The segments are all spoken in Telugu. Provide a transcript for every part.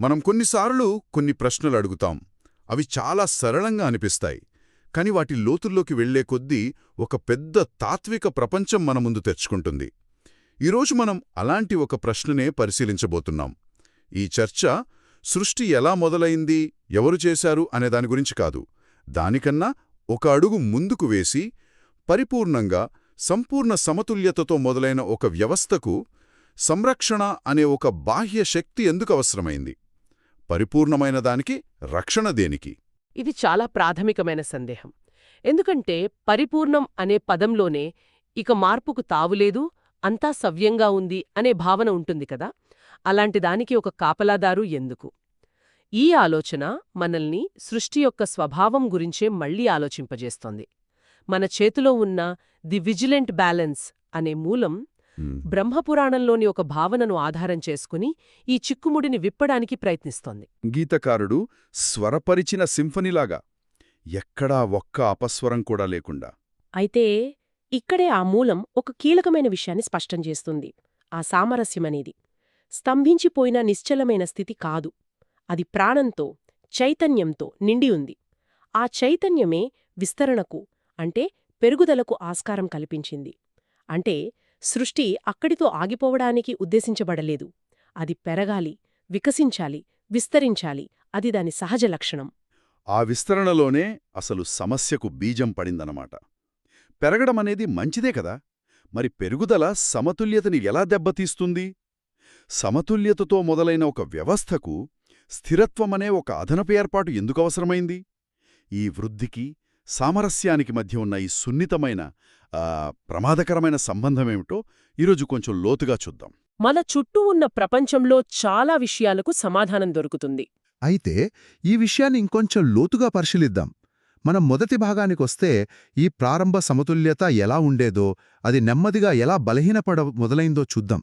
మనం కొన్నిసార్లు కొన్ని ప్రశ్నలు అడుగుతాం. అవి చాలా సరళంగా అనిపిస్తాయి. కాని వాటి లోతుల్లోకి వెళ్ళే కొద్దీ ఒక పెద్ద తాత్విక ప్రపంచం మన ముందు తెచ్చుకుంటుంది. ఈరోజు మనం అలాంటి ఒక ప్రశ్ననే పరిశీలించబోతున్నాం. ఈ చర్చ సృష్టి ఎలా మొదలైంది ఎవరు చేశారు అనే దాని గురించి కాదు. దానికన్నా ఒక అడుగు ముందుకు వేసి పరిపూర్ణంగా సంపూర్ణ సమతుల్యతతో మొదలైన ఒక వ్యవస్థకు సంరక్షణ అనే ఒక బాహ్య శక్తి ఎందుకు అవసరమైంది? పరిపూర్ణమైన దానికి రక్షణ దేనికి? ఇది చాలా ప్రాథమికమైన సందేహం. ఎందుకంటే పరిపూర్ణం అనే పదంలోనే ఇక మార్పుకు తావులేదు అంతా సవ్యంగా ఉంది అనే భావన ఉంటుంది కదా? అలాంటి దానికి ఒక కాపలాదారు ఎందుకు? ఈ ఆలోచన మనల్ని సృష్టి యొక్క స్వభావం గురించే మళ్ళీ ఆలోచింపజేస్తోంది. మన చేతిలో ఉన్న ది విజిలెంట్ బ్యాలెన్స్ అనే మూలం బ్రహ్మపురాణంలోని ఒక భావనను ఆధారం చేసుకుని ఈ చిక్కుముడిని విప్పడానికి ప్రయత్నిస్తోంది. గీతకారుడు స్వరపరిచిన సింఫనీలాగా ఎక్కడా ఒక్క అపస్వరం కూడా లేకుండా. అయితే ఇక్కడే ఆ మూలం ఒక కీలకమైన విషయాన్ని స్పష్టం చేస్తుంది. ఆ సామరస్యమనేది స్తంభించిపోయిన నిశ్చలమైన స్థితి కాదు. అది ప్రాణంతో చైతన్యంతో నిండి ఉంది. ఆ చైతన్యమే విస్తరణకు అంటే పెరుగుదలకు ఆస్కారం కల్పించింది. అంటే సృష్టి అక్కడితో ఆగిపోవడానికి ఉద్దేశించబడలేదు. అది పెరగాలి వికసించాలి విస్తరించాలి. అది దాని సహజ లక్షణం. ఆ విస్తరణలోనే అసలు సమస్యకు బీజం పడిందనమాట పెరగడమనేది మంచిదే కదా! మరి పెరుగుదల సమతుల్యతని ఎలా దెబ్బతీస్తుంది? సమతుల్యతతో మొదలైన ఒక వ్యవస్థకు స్థిరత్వమనే ఒక అదనపు ఏర్పాటు ఎందుకు అవసరమైంది? ఈ వృద్ధికి సామరస్యానికి మధ్య ఉన్న ఈ సున్నితమైన ఆ, ప్రమాదకరమైన సంబంధమేమిటో ఈరోజు కొంచెం లోతుగా చూద్దాం. మన చుట్టూ ఉన్న ప్రపంచంలో చాలా విషయాలకు సమాధానం దొరుకుతుంది. అయితే ఈ విషయాన్ని ఇంకొంచెం లోతుగా పరిశీలిద్దాం. మనం మొదటి భాగానికొస్తే ఈ ప్రారంభ సమతుల్యత ఎలా ఉండేదో అది నెమ్మదిగా ఎలా బలహీనపడ మొదలైందో చూద్దాం.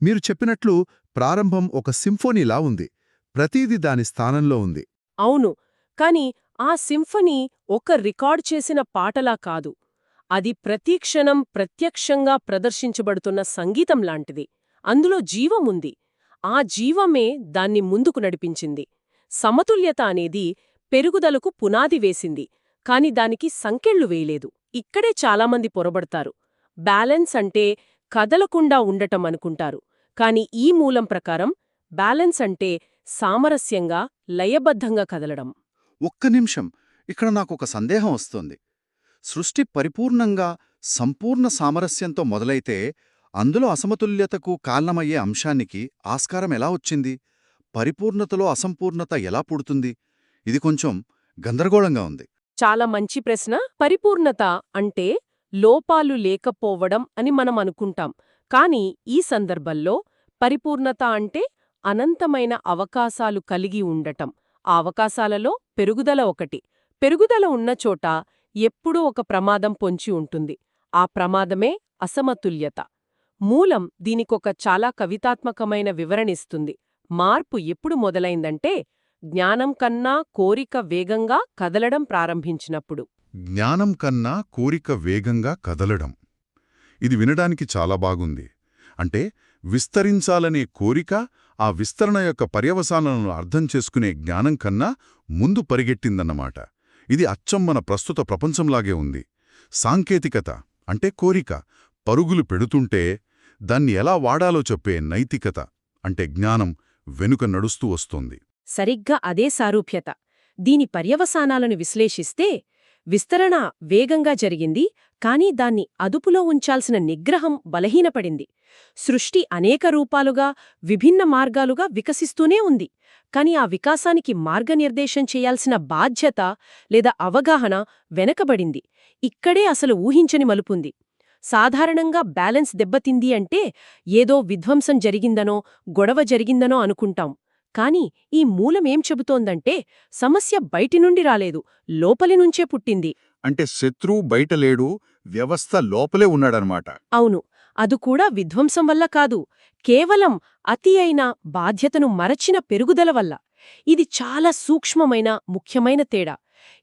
మీరు చెప్పినట్లు ప్రారంభం ఒక సింఫోనీలా ఉంది. ప్రతీది దాని స్థానంలో ఉంది. అవును కాని ఆ సింఫనీ ఒక రికార్డ్ చేసిన పాటలా కాదు. అది ప్రతీక్షణం ప్రత్యక్షంగా ప్రదర్శించబడుతున్న సంగీతం లాంటిది. అందులో జీవముంది ఆ జీవమే దాన్ని ముందుకు నడిపించింది. సమతుల్యత అనేది పెరుగుదలకు పునాది వేసింది. కాని దానికి సంకెళ్ళు వేయలేదు. ఇక్కడే చాలామంది పొరబడతారు. బ్యాలెన్స్ అంటే కదలకుండా ఉండటం అనుకుంటారు. కాని ఈ మూలం ప్రకారం బ్యాలెన్స్ అంటే సామరస్యంగా లయబద్ధంగా కదలడం. ఒక్క నిమిషం. ఇక్కడ నాకొక సందేహం వస్తోంది. సృష్టి పరిపూర్ణంగా సంపూర్ణ సామరస్యంతో మొదలైతే అందులో అసమతుల్యతకు కారణమయ్యే అంశానికి ఆస్కారం ఎలా వచ్చింది? పరిపూర్ణతలో అసంపూర్ణత ఎలా పుడుతుంది? ఇది కొంచెం గందరగోళంగా ఉంది. చాలా మంచి ప్రశ్న. పరిపూర్ణత అంటే లోపాలు లేకపోవడం అని మనం అనుకుంటాం. కాని ఈ సందర్భంలో పరిపూర్ణత అంటే అనంతమైన అవకాశాలు కలిగి ఉండటం. ఆ అవకాశాలలో పెరుగుదల ఒకటి. పెరుగుదల ఉన్న చోట ఎప్పుడూ ఒక ప్రమాదం పొంచి ఉంటుంది. ఆ ప్రమాదమే అసమతుల్యత. మూలం దీనికొక చాలా కవితాత్మకమైన వివరణిస్తుంది మార్పు ఎప్పుడు మొదలైందంటే జ్ఞానం కన్నా కోరిక వేగంగా కదలడం ప్రారంభించినప్పుడు. జ్ఞానం కన్నా కోరిక వేగంగా కదలడం. ఇది వినడానికి చాలా బాగుంది. అంటే విస్తరించాలనే కోరిక ఆ విస్తరణ యొక్క పర్యవసానాలను అర్థం చేసుకునే జ్ఞానం కన్నా ముందు పరిగెట్టిందన్నమాట. ఇది అచ్చం మన ప్రస్తుత ప్రపంచంలాగే ఉంది. సాంకేతికత అంటే కోరిక పరుగులు పెడుతుంటే దాన్ని ఎలా వాడాలో చెప్పే నైతికత అంటే జ్ఞానం వెనుక నడుస్తూ వస్తోంది. సరిగ్గా అదే సారూప్యత. దీని పర్యవసానాలను విశ్లేషిస్తే విస్తరణ వేగంగా జరిగింది కానీ దాన్ని అదుపులో ఉంచాల్సిన నిగ్రహం బలహీనపడింది. సృష్టి అనేక రూపాలుగా విభిన్న మార్గాలుగా వికసిస్తూనే ఉంది. కాని ఆ వికాసానికి మార్గనిర్దేశం చేయాల్సిన బాధ్యత లేదా అవగాహన వెనకబడింది. ఇక్కడే అసలు ఊహించని మలుపుంది. సాధారణంగా బ్యాలెన్స్ దెబ్బతింది అంటే ఏదో విధ్వంసం జరిగిందనో గొడవ జరిగిందనో అనుకుంటాం. కాని ఈ మూలమేం చెబుతోందంటే సమస్య బయటి నుండి రాలేదు లోపలి నుంచే పుట్టింది. అంటే శత్రువు బయట లేడు వ్యవస్థ లోపలే ఉన్నాడనమాట. అవును. అది కూడా విధ్వంసం వల్ల కాదు. కేవలం అతి అయిన బాధ్యతను మరచిన పెరుగుదల వల్ల. ఇది చాలా సూక్ష్మమైన ముఖ్యమైన తేడా.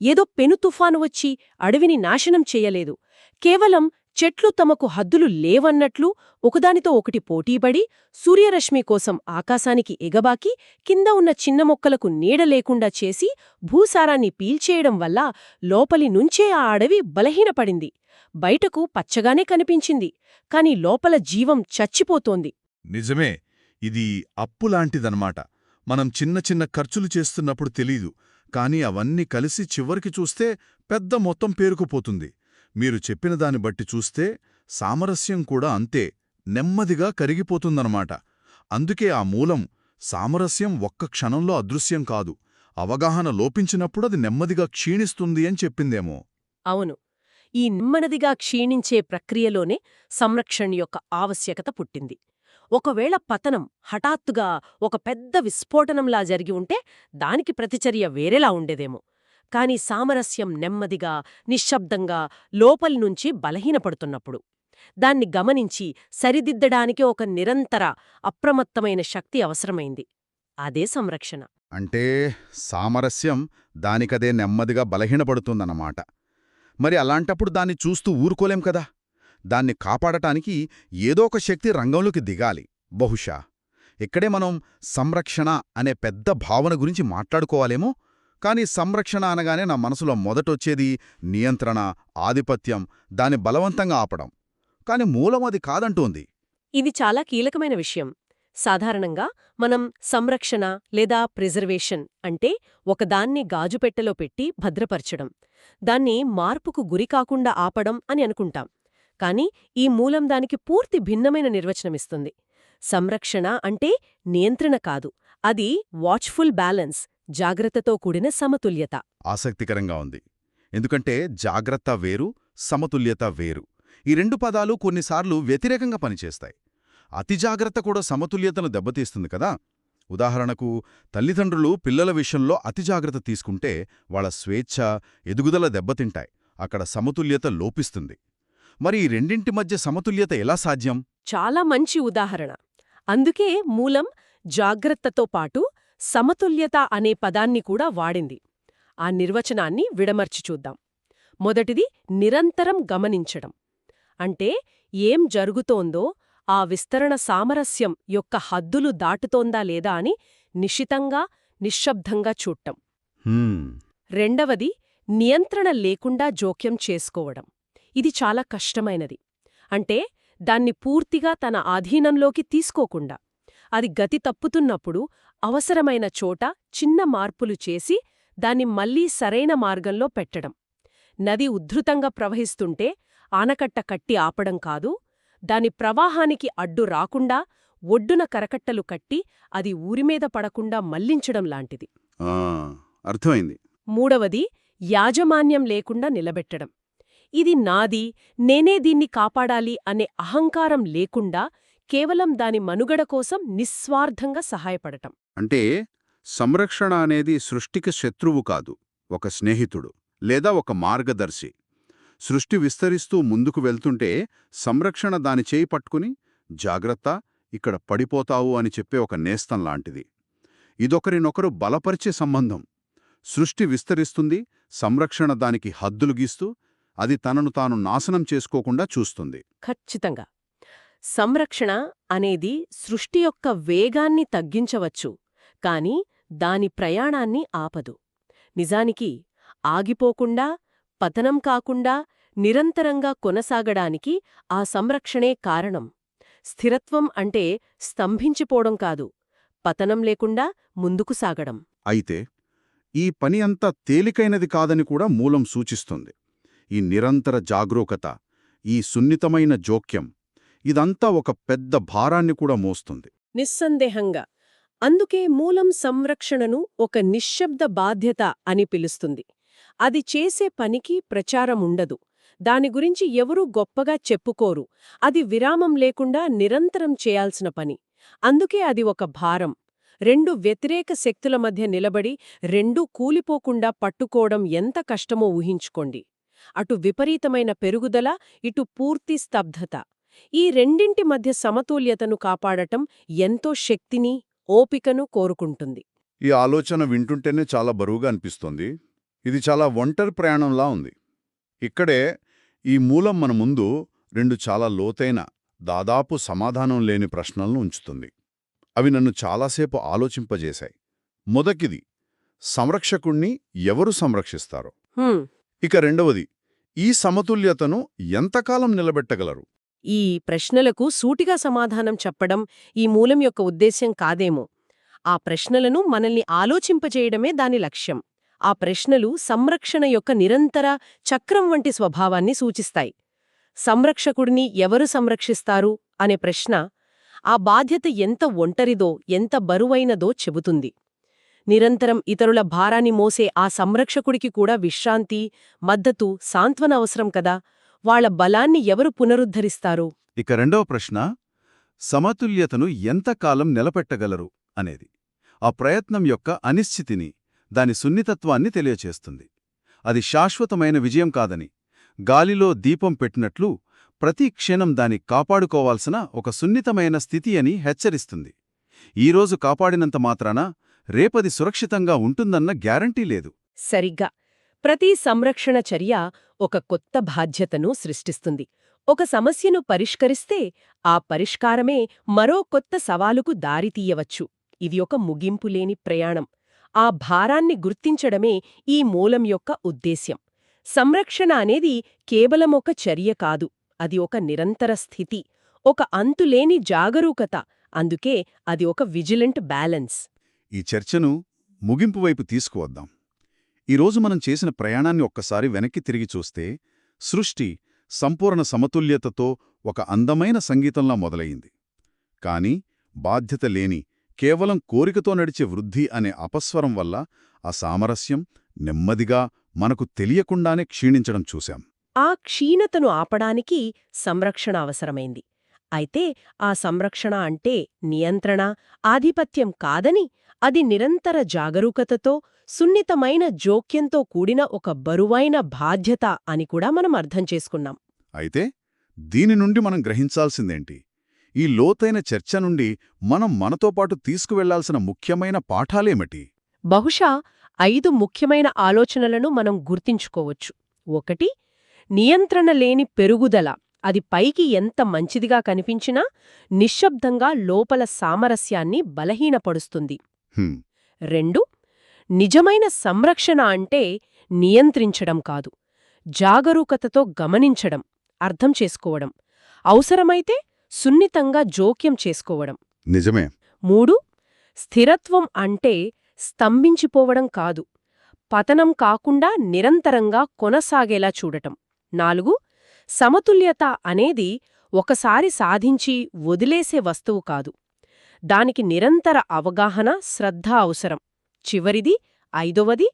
ఏదో పెను తుఫాను వచ్చి అడవిని నాశనం చేయలేదు. కేవలం చెట్లు తమకు హద్దులు లేవన్నట్లు ఒకదానితో ఒకటి పోటీపడి సూర్యరశ్మి కోసం ఆకాశానికి ఎగబాకి కింద ఉన్న చిన్న మొక్కలకు నీడ లేకుండా చేసి భూసారాన్ని పీల్చేయడం వల్ల లోపలి నుంచే ఆ అడవి బలహీనపడింది. బయటకు పచ్చగానే కనిపించింది. కాని లోపల జీవం చచ్చిపోతోంది. నిజమే. ఇది అప్పులాంటిదన్నమాట. మనం చిన్న చిన్న ఖర్చులు చేస్తున్నప్పుడు తెలీదు. కానీ అవన్నీ కలిసి చివరికి చూస్తే పెద్ద మొత్తం పేరుకుపోతుంది. మీరు చెప్పిన దాన్ని బట్టి చూస్తే సామరస్యం కూడా అంతే నెమ్మదిగా కరిగిపోతుందన్నమాట. అందుకే ఆ మూలం సామరస్యం ఒక్క క్షణంలో అదృశ్యం కాదు అవగాహన లోపించినప్పుడు అది నెమ్మదిగా క్షీణిస్తుంది అని చెప్పిందేమో. అవును. ఈ నెమ్మదిగా క్షీణించే ప్రక్రియలోనే సంరక్షణ యొక్క ఆవశ్యకత పుట్టింది. ఒకవేళ పతనం హఠాత్తుగా ఒక పెద్ద విస్ఫోటనంలా జరిగి ఉంటే దానికి ప్రతిచర్య వేరేలా ఉండేదేమో. కాని సామరస్యం నెమ్మదిగా నిశ్శబ్దంగా లోపలినుంచి బలహీనపడుతున్నప్పుడు. దాన్ని గమనించి సరిదిద్దడానికి ఒక నిరంతర అప్రమత్తమైన శక్తి అవసరమైంది. అదే సంరక్షణ. అంటే సామరస్యం దానికదే నెమ్మదిగా బలహీనపడుతుందన్నమాట. మరి అలాంటప్పుడు దాన్ని చూస్తూ ఊరుకోలేం కదా? దాన్ని కాపాడటానికి ఏదో ఒక శక్తి రంగంలోకి దిగాలి. బహుశా. ఇక్కడే మనం సంరక్షణ అనే పెద్ద భావన గురించి మాట్లాడుకోవాలేమో? కానీ సంరక్షణ అనగానే నా మనసులో మొదటొచ్చేది నియంత్రణ ఆధిపత్యం దాన్ని బలవంతంగా ఆపడం. కాని మూలం అది కాదంటోంది. ఇది చాలా కీలకమైన విషయం. సాధారణంగా మనం సంరక్షణ లేదా ప్రిజర్వేషన్ అంటే ఒకదాన్ని గాజుపెట్టెలో పెట్టి భద్రపరచడం. దాన్ని మార్పుకు గురికాకుండా ఆపడం అని అనుకుంటాం. కాని ఈ మూలం దానికి పూర్తి భిన్నమైన నిర్వచనమిస్తుంది సంరక్షణ అంటే నియంత్రణ కాదు. అది వాచ్ఫుల్ బ్యాలెన్స్ జాగ్రత్తతో కూడిన సమతుల్యత. ఆసక్తికరంగా ఉంది. ఎందుకంటే జాగ్రత్త వేరు సమతుల్యత వేరు. ఈ రెండు పదాలు కొన్నిసార్లు వ్యతిరేకంగా పనిచేస్తాయి. అతి జాగ్రత్త కూడా సమతుల్యతను దెబ్బతీస్తుంది కదా. ఉదాహరణకు తల్లిదండ్రులు పిల్లల విషయంలో అతి జాగ్రత్త తీసుకుంటే వాళ్ళ స్వేచ్ఛ ఎదుగుదల దెబ్బతింటాయి. అక్కడ సమతుల్యత లోపిస్తుంది. మరి ఈ రెండింటి మధ్య సమతుల్యత ఎలా సాధ్యం? చాలా మంచి ఉదాహరణ. అందుకే మూలం జాగ్రత్తతో పాటు సమతుల్యత అనే పదాన్ని కూడా వాడింది. ఆ నిర్వచనాన్ని విడమర్చి చూద్దాం. మొదటిది నిరంతరం గమనించడం. అంటే ఏం జరుగుతోందో ఆ విస్తరణ సామరస్యం యొక్క హద్దులు దాటుతోందా లేదా అని నిశితంగా నిశ్శబ్దంగా చూడటం. రెండవది నియంత్రణ లేకుండా జోక్యం చేసుకోవడం. ఇది చాలా కష్టమైనది. అంటే దాన్ని పూర్తిగా తన ఆధీనంలోకి తీసుకోకుండా. అది గతి తప్పుతున్నప్పుడు అవసరమైన చోట చిన్న మార్పులు చేసి దాన్ని మళ్ళీ సరైన మార్గంలో పెట్టడం. నది ఉద్ధృతంగా ప్రవహిస్తుంటే ఆనకట్ట కట్టి ఆపడం కాదు దాని ప్రవాహానికి అడ్డు రాకుండా ఒడ్డున కరకట్టలు కట్టి అది ఊరిమీద పడకుండా మళ్ళించడం లాంటిది. అర్థమైంది. మూడవది యాజమాన్యం లేకుండా నిలబెట్టడం. ఇది నాది నేనే దీన్ని కాపాడాలి అనే అహంకారం లేకుండా కేవలం దాని మనుగడ కోసం నిస్వార్థంగా సహాయపడటం. అంటే సంరక్షణ అనేది సృష్టికి శత్రువు కాదు ఒక స్నేహితుడు లేదా ఒక మార్గదర్శి. సృష్టి విస్తరిస్తూ ముందుకు వెళ్తుంటే సంరక్షణ దాని చేయి పట్టుకుని జాగ్రత్త ఇక్కడ పడిపోతావు అని చెప్పే ఒక నేస్తం లాంటిది. ఇదొకరినొకరు బలపరిచే సంబంధం. సృష్టి విస్తరిస్తుంది సంరక్షణ దానికి హద్దులు గీస్తూ అది తనను తాను నాశనం చేసుకోకుండా చూస్తుంది. ఖచ్చితంగా. సంరక్షణ అనేది సృష్టి యొక్క వేగాన్ని తగ్గించవచ్చు కాని దాని ప్రయాణాన్ని ఆపదు. నిజానికి ఆగిపోకుండా పతనం కాకుండా నిరంతరంగా కొనసాగడానికి ఆ సంరక్షణే కారణం. స్థిరత్వం అంటే స్తంభించిపోవడం కాదు పతనం లేకుండా ముందుకు సాగడం. అయితే ఈ పని అంత తేలికైనది కాదని కూడా మూలం సూచిస్తుంది. ఈ నిరంతర జాగరూకత ఈ సున్నితమైన జోక్యం ఇదంతా ఒక పెద్ద భారాన్ని కూడా మోస్తుంది. నిస్సందేహంగా. అందుకే మూలం సంరక్షణను ఒక నిశ్శబ్ద బాధ్యత అని పిలుస్తుంది. అది చేసే పనికి ప్రచారముండదు దాని గురించి ఎవరూ గొప్పగా చెప్పుకోరు. అది విరామం లేకుండా నిరంతరం చేయాల్సిన పని. అందుకే అది ఒక భారం. రెండు వ్యతిరేక శక్తుల మధ్య నిలబడి రెండూ కూలిపోకుండా పట్టుకోవడం ఎంత కష్టమో ఊహించుకోండి. అటు విపరీతమైన పెరుగుదల ఇటు పూర్తి స్తబ్ధత. ఈ రెండింటి మధ్య సమతుల్యతను కాపాడటం ఎంతో శక్తిని ఓపికను కోరుకుంటుంది. ఈ ఆలోచన వింటుంటేనే చాలా బరువుగా అనిపిస్తోంది. ఇది చాలా ఒంటరి ప్రయాణంలా ఉంది. ఇక్కడే ఈ మూలం మన ముందు రెండు చాలా లోతైన దాదాపు సమాధానం లేని ప్రశ్నలను ఉంచుతుంది. అవి నన్ను చాలాసేపు ఆలోచింపజేశాయి. మొదటిది సంరక్షకుణ్ణి ఎవరు సంరక్షిస్తారు? ఇక రెండవది ఈ సమతుల్యతను ఎంతకాలం నిలబెట్టగలరు? ఈ ప్రశ్నలకు సూటిగా సమాధానం చెప్పడం ఈ మూలం యొక్క ఉద్దేశ్యం కాదేమో. ఆ ప్రశ్నలను మనల్ని ఆలోచింపజేయడమే దాని లక్ష్యం. ఆ ప్రశ్నలు సంరక్షణ యొక్క నిరంతర చక్రం వంటి స్వభావాన్ని సూచిస్తాయి. సంరక్షకుడిని ఎవరు సంరక్షిస్తారు అనే ప్రశ్న ఆ బాధ్యత ఎంత ఒంటరిదో ఎంత బరువైనదో చెబుతుంది. నిరంతరం ఇతరుల భారాన్ని మోసే ఆ సంరక్షకుడికి కూడా విశ్రాంతి మద్దతు సాంత్వన అవసరం కదా? వాళ్ళ బలాన్ని ఎవరు పునరుద్ధరిస్తారు? ఇక రెండవ ప్రశ్న సమతుల్యతను ఎంతకాలం నిలబెట్టగలరు అనేది. ఆ ప్రయత్నం యొక్క అనిశ్చితిని దాని సున్నితత్వాన్ని తెలియచేస్తుంది. అది శాశ్వతమైన విజయం కాదని గాలిలో దీపం పెట్టినట్లు ప్రతి క్షణం దాని కాపాడుకోవాల్సిన ఒక సున్నితమైన స్థితి అని హెచ్చరిస్తుంది. ఈరోజు కాపాడినంత మాత్రాన రేపది సురక్షితంగా ఉంటుందన్న గ్యారంటీ లేదు. సరిగ్గా. ప్రతి సంరక్షణ చర్య ఒక కొత్త బాధ్యతను సృష్టిస్తుంది. ఒక సమస్యను పరిష్కరిస్తే ఆ పరిష్కారమే మరో కొత్త సవాలుకు దారితీయవచ్చు ఇది ఒక ముగింపులేని ప్రయాణం. ఆ భారాన్ని గుర్తించడమే ఈ మూలం యొక్క ఉద్దేశ్యం. సంరక్షణ అనేది కేవలం ఒక చర్య కాదు. అది ఒక నిరంతర స్థితి. ఒక అంతులేని జాగరూకత. అందుకే అది ఒక విజిలెంట్ బ్యాలెన్స్. ఈ చర్చను ముగింపు వైపు తీసుకువద్దాం. ఈరోజు మనం చేసిన ప్రయాణాన్ని ఒక్కసారి వెనక్కి తిరిగి చూస్తే సృష్టి సంపూర్ణ సమతుల్యతతో ఒక అందమైన సంగీతంలా మొదలయింది కాని బాధ్యత లేని కేవలం కోరికతో నడిచే వృద్ధి అనే అపస్వరం వల్ల ఆ సామరస్యం నెమ్మదిగా మనకు తెలియకుండానే క్షీణించడం చూశాం. ఆ క్షీణతను ఆపడానికి సంరక్షణ అవసరమైంది. అయితే ఆ సంరక్షణ అంటే నియంత్రణ ఆధిపత్యం కాదని అది నిరంతర జాగరూకతతో సున్నితమైన జోక్యంతో కూడిన ఒక బరువైన బాధ్యత అని కూడా మనం అర్థం చేసుకున్నాం. అయితే దీని నుండి మనం గ్రహించాల్సిందేంటి? ఈ లోతైన చర్చ నుండి మనం మనతో పాటు తీసుకువెళ్ళాల్సిన ముఖ్యమైన పాఠాలేమిటి? బహుశా ఐదు ముఖ్యమైన ఆలోచనలను మనం గుర్తించుకోవచ్చు. ఒకటి నియంత్రణ లేని పెరుగుదల. అది పైకి ఎంత మంచిదిగా కనిపించినా నిశ్శబ్దంగా లోపల సామరస్యాన్ని బలహీనపడుస్తుంది. రెండు నిజమైన సంరక్షణ అంటే నియంత్రించడం కాదు. జాగరూకతతో గమనించడం అర్థం చేసుకోవడం. అవసరమైతే సున్నితంగా జోక్యం చేసుకోవడం. నిజమే. మూడు స్థిరత్వం అంటే స్తంభించిపోవడం కాదు. పతనం కాకుండా నిరంతరంగా కొనసాగేలా చూడటం. నాలుగు సమతుల్యత అనేది ఒకసారి సాధించి వదిలేసే వస్తువు కాదు. దానికి నిరంతర అవగాహన శ్రద్ధ అవసరం. చివరిది ఐదవది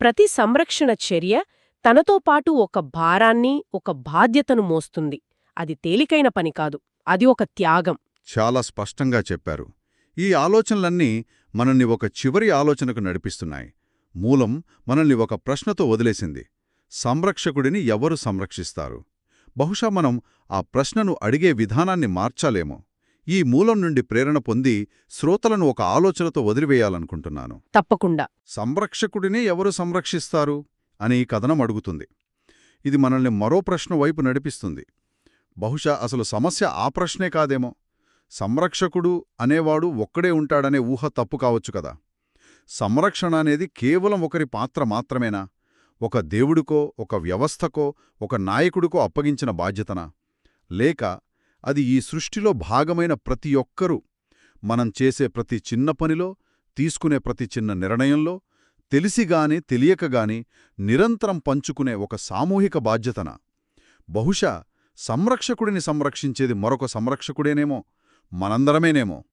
ప్రతి సంరక్షణ చర్య తనతో పాటు ఒక భారాన్ని ఒక బాధ్యతను మోస్తుంది. అది తేలికైన పని కాదు. అది ఒక త్యాగం. చాలా స్పష్టంగా చెప్పారు. ఈ ఆలోచనలన్నీ మనల్ని ఒక చివరి ఆలోచనకు నడిపిస్తున్నాయి. మూలం మనల్ని ఒక ప్రశ్నతో వదిలేసింది. సంరక్షకుడిని ఎవరు సంరక్షిస్తారు? బహుశా మనం ఆ ప్రశ్నను అడిగే విధానాన్ని మార్చాలేమో. ఈ మూలం నుండి ప్రేరణ పొంది శ్రోతలను ఒక ఆలోచనతో వదిలివేయాలనుకుంటున్నాను. తప్పకుండా. సంరక్షకుడినే ఎవరు సంరక్షిస్తారు? అని ఈ కథనం అడుగుతుంది. ఇది మనల్ని మరో ప్రశ్న వైపు నడిపిస్తుంది. బహుశా అసలు సమస్య ఆ ప్రశ్నే కాదేమో. సంరక్షకుడు అనేవాడు ఒక్కడే ఉంటాడనే ఊహ తప్పు కావచ్చు కదా. సంరక్షణ అనేది కేవలం ఒకరి పాత్ర మాత్రమేనా? ఒక దేవుడికో ఒక వ్యవస్థకో ఒక నాయకుడికో అప్పగించిన బాధ్యతనా. లేక అది ఈ సృష్టిలో భాగమైన ప్రతి ఒక్కరూ మనం చేసే ప్రతి చిన్న పనిలో తీసుకునే ప్రతి చిన్న నిర్ణయంలో తెలిసిగాని తెలియకగాని నిరంతరం పంచుకునే ఒక సామూహిక బాధ్యతన. బహుశా సంరక్షకుడిని సంరక్షించేది మరొక సంరక్షకుడేనేమో మనందరమేనేమో.